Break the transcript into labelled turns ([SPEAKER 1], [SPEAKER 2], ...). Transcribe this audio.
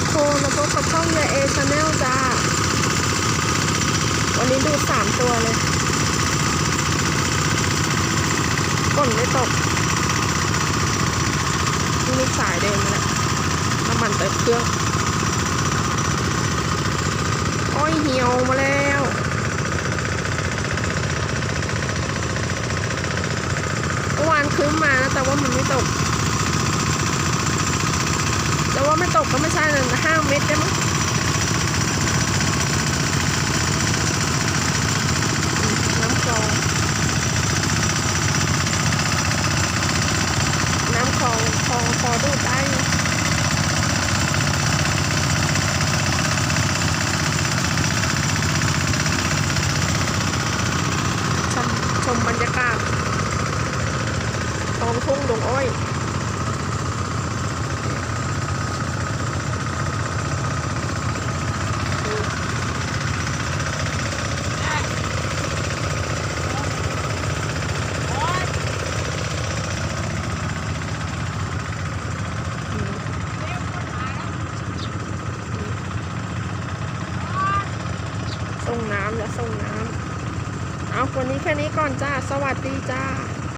[SPEAKER 1] ทุกคนมาพบกับช่องยาเอชาแนลจ้า วันนี้ดูสามตัวเลยก้นไม่ตกนี่ลูกสายเดินมแล้วน้ำมันเติมเครื่อง อ้อยเหี่ยวมาแล้วเมื่อวานคืนมานะแต่ว่ามันไม่ตก แต่ว่าไม่ต ก็ไม่ใช่เลยนะห้าเม็ดได้มั้งอืมน้ำคลอง น้ำคลองคลองพอดูดได้ชมบรรยากาศทองทุ่งดงอ้อย ส่งน้ำแล้วส่งน้ำเอาวันนี้แค่นี้ก่อนจ้า สวัสดีจ้า